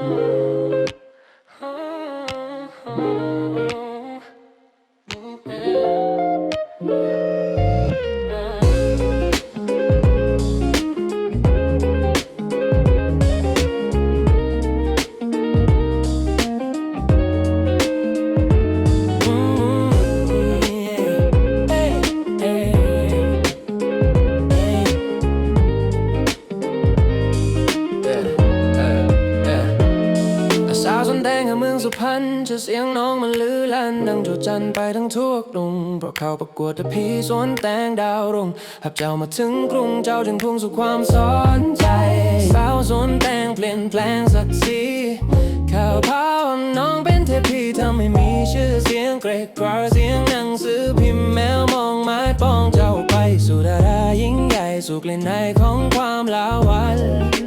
ส กับเมืองสุพรรณจะเสียงน้องมันลือลั่นดังโจจันไปทั้งทั่วกรุงเพราะเขาประกวดแต่พีสวนแตงดาวรุ่งหับเจ้ามาถึงกรุงเจ้าจึงพุ่งสู่ความสนใจ สาวสวนแตงเปลี่ยนแปลงสักสีข่าวพาวน้องเป็นเทพีทำให้มีชื่อเสียงเกรกกว่าเสียงหนังสือพิมพ์แมวมองไม้ปองเจ้าไปสู่ดารายิ่งใหญ่สู่กลิ่นในของความลาวัน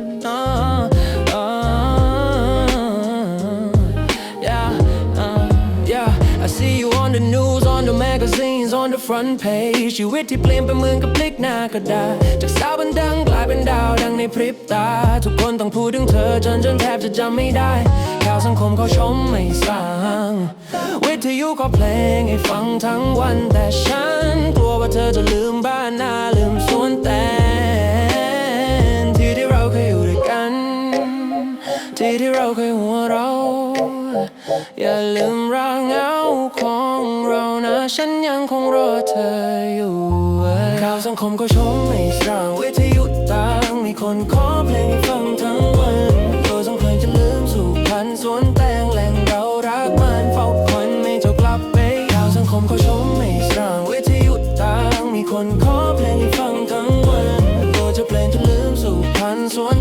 see you on the news, on the magazines, on the front page ชีวิตที่เปลี่ยนไปเหมือนกับพลิกหน้ากระดาษจากสาวบันดังกลายเป็นดาวดังในพริบตา ทุกคนต้องพูดถึงเธอจนจนแทบจะจำไม่ได้ข่าวสังคมเขาชมไม่สร้าง วิทยุก็เพลงให้ฟังทั้งวันแต่ฉันกลัวว่าเธอจะลืมบ้านนาลืมสวนแตงที่ที่เราเคยอยู่ด้วยกัน ที่ที่เราเคยหัวเรา อย่าลืมร่างเงาของเรานะ ฉันยังคงรอเธออยู่ข่าวสังคมก็ชมไม่สร้างวิทยุต่างมีคนขอเพลงให้ฟังทั้งวันตัวสองเพลงจะลืมสู่พันสวนแตงแหล่งเรารักมันเฝ้าคอยไม่จ้ากลับไปข่าวสังคมก็ชมไม่สร้างวิทยุต่างมีคนขอเพลงให้ฟังทั้งวันตัวจะเพลงจะลืมสู่พันสวน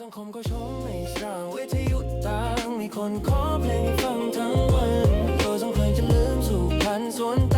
สังคมก็ชมไม่สร้างวิทยุต่างมีคนขอเพลงฟังทั้งวันตัวสังเพลจะลืมสุขพันสวนตา